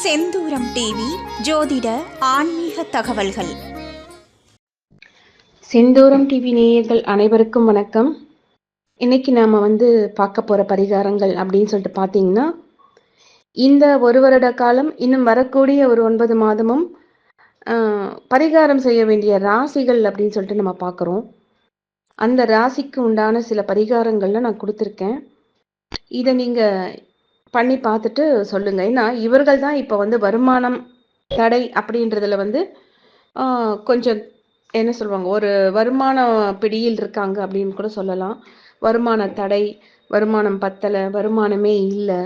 செந்தூரம் TV ஜோதிட ஆன்மீக தகவல்கள். செந்தூரம் டிவி நேயர்கள் அனைவருக்கும் வணக்கம். இன்னைக்கு நாம வந்து பார்க்க போற பரிகாரங்கள் அப்படின்னு சொல்லிட்டு பார்த்தீங்கன்னா இந்த ஒரு வருட காலம் இன்னும் வரக்கூடிய ஒரு ஒன்பது மாதமும் பரிகாரம் செய்ய வேண்டிய ராசிகள் அப்படின்னு சொல்லிட்டு நம்ம பார்க்குறோம். அந்த ராசிக்கு உண்டான சில பரிகாரங்கள்ல நான் கொடுத்துருக்கேன். இதை நீங்கள் பண்ணி பார்த்துட்டு சொல்லுங்க. ஏன்னா இவர்கள் தான் இப்போ வந்து வருமானம் தடை அப்படின்றதுல வந்து கொஞ்சம் என்ன சொல்லுவாங்க ஒரு வருமான பிடியில் இருக்காங்க அப்படின்னு கூட சொல்லலாம். வருமான தடை வருமானம் பத்தலை வருமானமே இல்லை.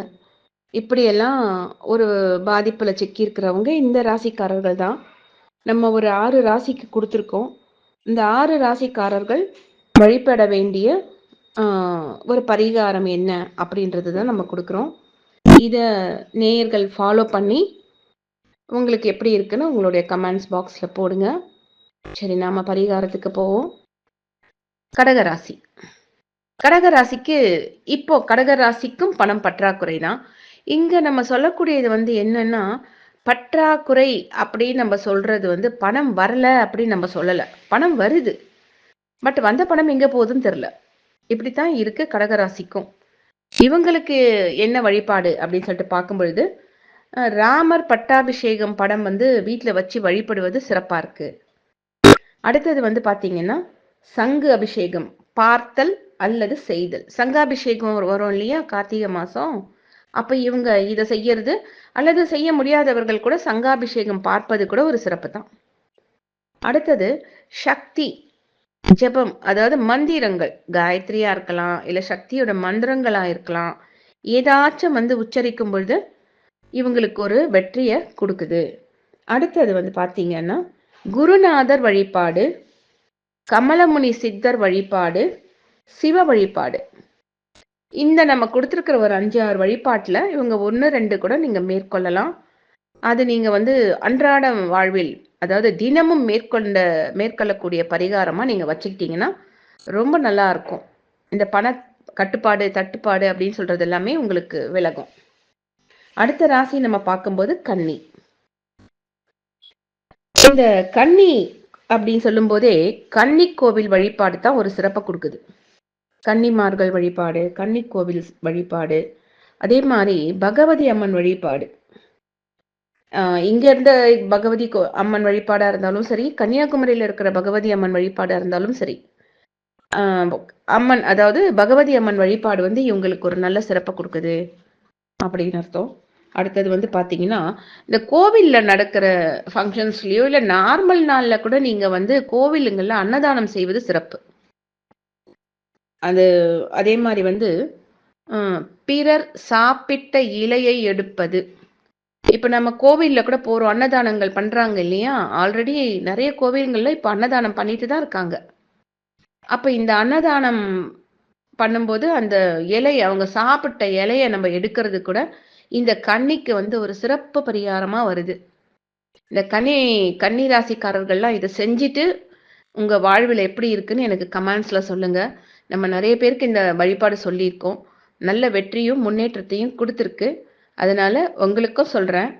இப்படியெல்லாம் ஒரு பாதிப்பில் சிக்கியிருக்கிறவங்க இந்த ராசிக்காரர்கள் தான். நம்ம ஒரு ஆறு ராசிக்கு கொடுத்துருக்கோம். இந்த ஆறு ராசிக்காரர்கள் வழிபட வேண்டிய ஒரு பரிகாரம் என்ன அப்படின்றது தான் நம்ம கொடுக்குறோம். இதை நேயர்கள் ஃபாலோ பண்ணி உங்களுக்கு எப்படி இருக்குன்னு உங்களுடைய கமெண்ட்ஸ் பாக்ஸில் போடுங்க. சரி நாம பரிகாரத்துக்கு போவோம். கடகராசி கடகராசிக்கு இப்போ கடகராசிக்கும் பணம் பற்றாக்குறை தான். இங்கே நம்ம சொல்லக்கூடியது வந்து என்னன்னா பற்றாக்குறை அப்படின்னு நம்ம சொல்றது வந்து பணம் வரல அப்படின்னு நம்ம சொல்லலை. பணம் வருது. பட் வந்த பணம் எங்கே போகுதுன்னு தெரில இப்படித்தான் இருக்கு கடகராசிக்கும் இவங்களுக்கு என்ன வழிபாடு அப்படின்னு சொல்லிட்டு பார்க்கும்பொழுது ராமர் பட்டாபிஷேகம் படம் வந்து வீட்டில் வச்சு வழிபடுவது சிறப்பாக இருக்கு. அடுத்தது வந்து பார்த்தீங்கன்னா சங்கு அபிஷேகம் பார்த்தல் அல்லது செய்தல். சங்காபிஷேகம் வரும் இல்லையா? கார்த்திகை மாதம் அப்போ இவங்க இதை செய்யறது அல்லது செய்ய முடியாதவர்கள் கூட சங்காபிஷேகம் பார்ப்பது கூட ஒரு சிறப்பு தான். அடுத்தது சக்தி. ஜெபம் அதாவது மந்திரங்கள் காயத்ரியா இருக்கலாம் இல்ல சக்தியோட மந்திரங்களா இருக்கலாம் ஏதாச்சும் வந்து உச்சரிக்கும் பொழுது இவங்களுக்கு ஒரு வெற்றியை கொடுக்குது. அடுத்தது வந்து பாத்தீங்கன்னா குருநாதர் வழிபாடு கமலமுனி சித்தர் வழிபாடு சிவ வழிபாடு. இந்த நம்ம கொடுத்துருக்கிற ஒரு அஞ்சு ஆறு வழிபாட்டில் இவங்க ஒன்று ரெண்டு கூட நீங்கள் மேற்கொள்ளலாம். அது நீங்கள் வந்து அன்றாட வாழ்வில் அதாவது தினமும் மேற்கொண்ட மேற்கொள்ளக்கூடிய பரிகாரமாக நீங்கள் வச்சுக்கிட்டீங்கன்னா ரொம்ப நல்லா இருக்கும். இந்த பண கட்டுப்பாடு தட்டுப்பாடு அப்படின்னு சொல்றது எல்லாமே உங்களுக்கு விலகும். அடுத்த ராசி நம்ம பார்க்கும்போது கன்னி. இந்த கன்னி அப்படின்னு சொல்லும்போதே கன்னி கோவில் வழிபாடு தான் ஒரு சிறப்பை கொடுக்குது. கன்னிமார்கள் வழிபாடு கன்னி கோவில் வழிபாடு அதே மாதிரி பகவதி அம்மன் வழிபாடு. ஆஹ் இங்க இருந்த பகவதி கோ- அம்மன் வழிபாடா இருந்தாலும் சரி கன்னியாகுமரியில இருக்கிற பகவதி அம்மன் வழிபாடா இருந்தாலும் சரி. அம்மன் அதாவது பகவதி அம்மன் வழிபாடு வந்து இவங்களுக்கு ஒரு நல்ல சிறப்பை கொடுக்குது அப்படின்னு அர்த்தம். அடுத்தது வந்து பாத்தீங்கன்னா இந்த கோவில்ல நடக்கிற ஃபங்க்ஷன்ஸ்லயோ இல்ல நார்மல் நாள்ல கூட நீங்க வந்து கோவிலுங்கள்ல அன்னதானம் செய்வது சிறப்பு. அது அதே மாதிரி வந்து பிறர் சாப்பிட்ட இலையை எடுப்பது. இப்ப நம்ம கோவில்ல கூட போறோம் அன்னதானங்கள் பண்றாங்க இல்லையா? ஆல்ரெடி நிறைய கோவில்கள்ல இப்ப அன்னதானம் பண்ணிட்டு தான் இருக்காங்க. அப்ப இந்த அன்னதானம் பண்ணும்போது அந்த இலை அவங்க சாப்பிட்ட இலைய நம்ம எடுக்கிறது கூட இந்த கண்ணிக்கு வந்து ஒரு சிறப்பு பரிகாரமா வருது. இந்த கன்னி கன்னி ராசிக்காரர்கள்லாம் இதை செஞ்சுட்டு உங்க வாழ்வில் எப்படி இருக்குன்னு எனக்கு கமெண்ட்ஸ்ல சொல்லுங்க. நம்ம நிறைய பேருக்கு இந்த வழிபாடு சொல்லியிருக்கோம். நல்ல வெற்றியும் முன்னேற்றத்தையும் கொடுத்துருக்கு. அதனால உங்களுக்கும் சொல்றேன்.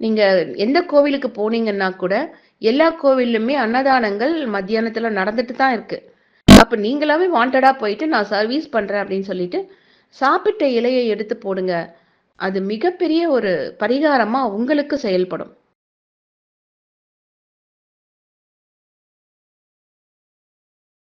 நீங்க எந்த கோவிலுக்கு போனீங்கன்னா கூட எல்லா கோவிலுமே அன்னதானங்கள் மத்தியானத்துல நடந்துட்டு தான் இருக்கு. அப்ப நீங்களாவே வாண்டடா போயிட்டு நான் சர்வீஸ் பண்றேன் அப்படின்னு சொல்லிட்டு சாப்பிட்ட இலையை எடுத்து போடுங்க. அது மிகப்பெரிய ஒரு பரிகாரமா உங்களுக்கு செயல்படும்.